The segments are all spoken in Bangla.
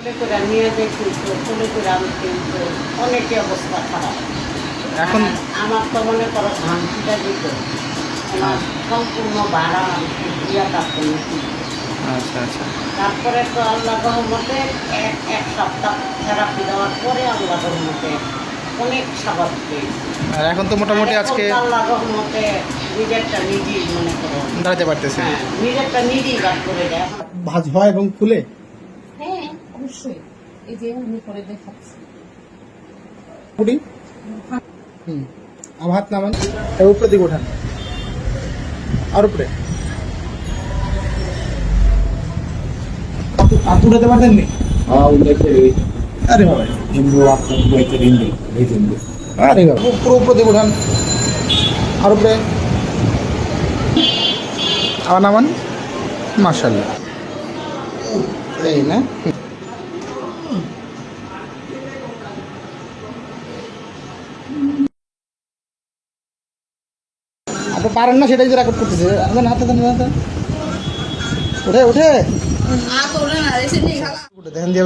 কোলে করে নিয়ে দেখি তো কোলে করে আনতে তো অনেকই অবস্থা খারাপ। এখন আমার তো মনে করো ধান ছিটা দিত আমার সম্পূর্ণ ভাড়া ইয়া আচ্ছা আচ্ছা। তারপরে তো আল্লাহ রহমতে এক এক সপ্তাহ থেরাপি দেওয়ার পরে আল্লাহ রহমতে অনেক পেয়েছি। আর এখন তো মোটামুটি আজকে আল্লাহ রহমতে নিজেরটা নিজেই মনে করো। দাঁড়াতে পারতেছে। হ্যাঁ নিজেরটা নিজেই বাদ করে দেয়। ভাজ হয় এবং ফুলে হ্যাঁ অবশ্যই। এই যে আমি করে দেখাচ্ছি। হুম। আমার হাত নামান। এর উপরে দিকে ওঠান। আর উপরে। হাত উঠাতে পারতেন নি? আরে বাবা। আরে বাবা। পুরো উপরে দিকে ওঠান। আর উপরে। আবার নামান। মার্শাল্লাহ এই না। আপনি পারেন না সেটাই যে রেকর্ড করতেছে। আপনার হাতে দেন হাতে। উঠে উঠে উঠে দেখেন দিয়ে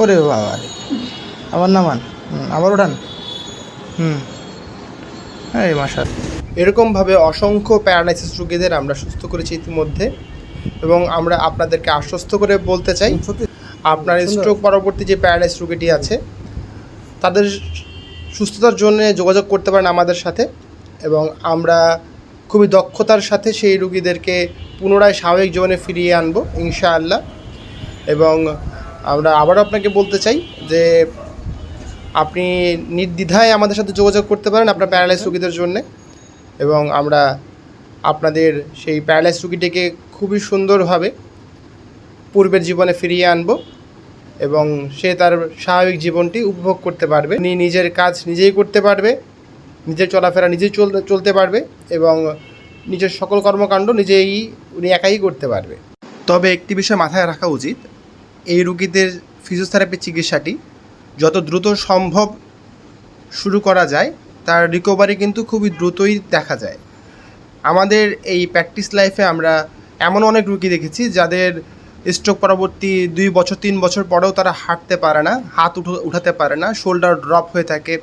ওরে বাবা রে। আবার নামান। আবার উঠান হুম। এই মাসার এরকমভাবে অসংখ্য প্যারালাইসিস রোগীদের আমরা সুস্থ করেছি ইতিমধ্যে এবং আমরা আপনাদেরকে আশ্বস্ত করে বলতে চাই আপনার স্ট্রোক পরবর্তী যে প্যারালাইস রোগীটি আছে তাদের সুস্থতার জন্য যোগাযোগ করতে পারেন আমাদের সাথে এবং আমরা খুবই দক্ষতার সাথে সেই রুগীদেরকে পুনরায় স্বাভাবিক জীবনে ফিরিয়ে আনব, ইনশাআল্লাহ। এবং আমরা আবারও আপনাকে বলতে চাই যে আপনি নির্দ্বিধায় আমাদের সাথে যোগাযোগ করতে পারেন আপনার প্যারালাইস রুগীদের জন্যে এবং আমরা আপনাদের সেই প্যারালাইস রুগীটিকে খুবই সুন্দরভাবে পূর্বের জীবনে ফিরিয়ে আনব। এবং সে তার স্বাভাবিক জীবনটি উপভোগ করতে পারবে। উনি নিজের কাজ নিজেই করতে পারবে, নিজের চলাফেরা নিজেই চলতে চলতে পারবে এবং নিজের সকল কর্মকাণ্ড নিজেই উনি একাই করতে পারবে। তবে একটি বিষয় মাথায় রাখা উচিত, এই রুগীদের ফিজিওথেরাপি চিকিৎসাটি যত দ্রুত সম্ভব শুরু করা যায়, তার রিকভারি কিন্তু খুবই দ্রুতই দেখা যায়। আমাদের এই প্র্যাকটিস লাইফে আমরা এমন অনেক রুগী দেখেছি যাদের স্ট্রোক পরবর্তী দুই বছর, তিন বছর পরেও তারা হাঁটতে পারে না, হাত উঠো, উঠাতে পারে না শোল্ডার ড্রপ হয়ে থাকে,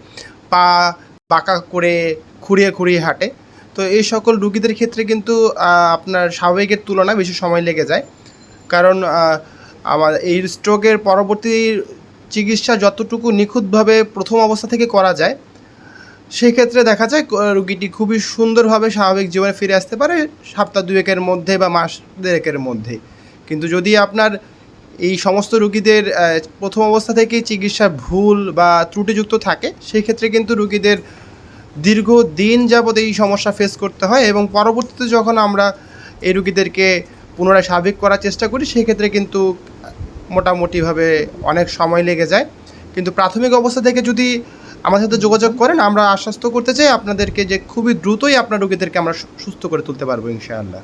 পা বাঁকা করে খুঁড়িয়ে খুঁড়িয়ে হাঁটে। তো এই সকল রুগীদের ক্ষেত্রে কিন্তু আপনার স্বাভাবিকের তুলনায় বেশি সময় লেগে যায়। কারণ আমার এই স্ট্রোকের পরবর্তী চিকিৎসা যতটুকু নিখুঁতভাবে প্রথম অবস্থা থেকে করা যায় সেই ক্ষেত্রে দেখা যায় রুগীটি খুবই সুন্দরভাবে স্বাভাবিক জীবনে ফিরে আসতে পারে সপ্তাহ দুয়েকের মধ্যে বা মাস দেড়েকের মধ্যে কিন্তু যদি আপনার এই সমস্ত রুগীদের প্রথম অবস্থা থেকেই চিকিৎসা ভুল বা ত্রুটিযুক্ত থাকে সেই ক্ষেত্রে কিন্তু রুগীদের দীর্ঘ দিন যাবৎ এই সমস্যা ফেস করতে হয় এবং পরবর্তীতে যখন আমরা এই রুগীদেরকে পুনরায় স্বাভাবিক করার চেষ্টা করি সেই ক্ষেত্রে কিন্তু মোটামুটিভাবে অনেক সময় লেগে যায়। কিন্তু প্রাথমিক অবস্থা থেকে যদি আমার সাথে যোগাযোগ করেন, আমরা আশ্বস্ত করতে চাই আপনাদেরকে যে খুবই দ্রুতই আপনার রুগীদেরকে আমরা সুস্থ করে তুলতে পারব ইনশাআল্লাহ।